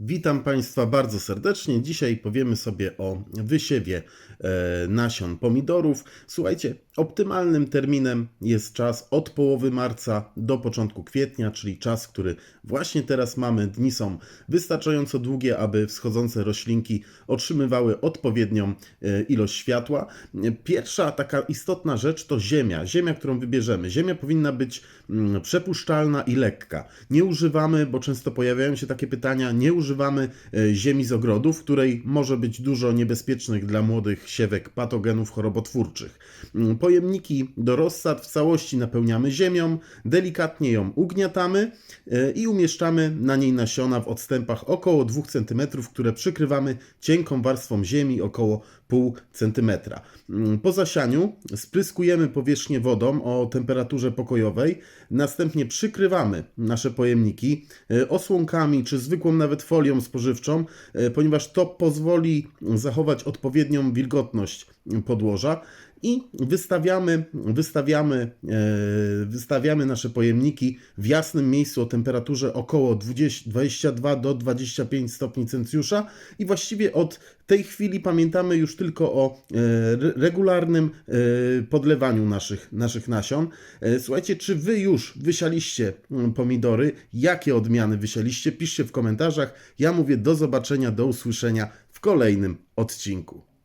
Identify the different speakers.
Speaker 1: Witam Państwa bardzo serdecznie. Dzisiaj powiemy sobie o wysiewie e, nasion pomidorów. Słuchajcie, optymalnym terminem jest czas od połowy marca do początku kwietnia, czyli czas, który właśnie teraz mamy. Dni są wystarczająco długie, aby wschodzące roślinki otrzymywały odpowiednią e, ilość światła. Pierwsza taka istotna rzecz to ziemia. Ziemia, którą wybierzemy. Ziemia powinna być mm, przepuszczalna i lekka. Nie używamy, bo często pojawiają się takie pytania, nie używamy e, ziemi z ogrodów, w której może być dużo niebezpiecznych dla młodych siewek patogenów chorobotwórczych. Mm, Pojemniki do rozsad w całości napełniamy ziemią, delikatnie ją ugniatamy e, i umieszczamy na niej nasiona w odstępach około 2 cm, które przykrywamy cienką warstwą ziemi około 0,5 cm. Mm, Po zasianiu spryskujemy powierzchnię wodą o temperaturze pokojowej, następnie przykrywamy nasze pojemniki e, osłonkami czy zwykłą nawet folią spożywczą, e, ponieważ to pozwoli zachować odpowiednią wilgotność podłoża i wystawiamy, wystawiamy, e, wystawiamy nasze pojemniki w jasnym miejscu o temperaturze około 20, 22 do 25 stopni Celsjusza i właściwie od tej chwili pamiętamy już tylko o e, re- regularnym e, podlewaniu naszych, naszych nasion. Słuchajcie, czy wy już wysialiście mm, pomidory? Jakie odmiany wysialiście? Piszcie w komentarzach. Ja mówię do zobaczenia, do usłyszenia w kolejnym odcinku.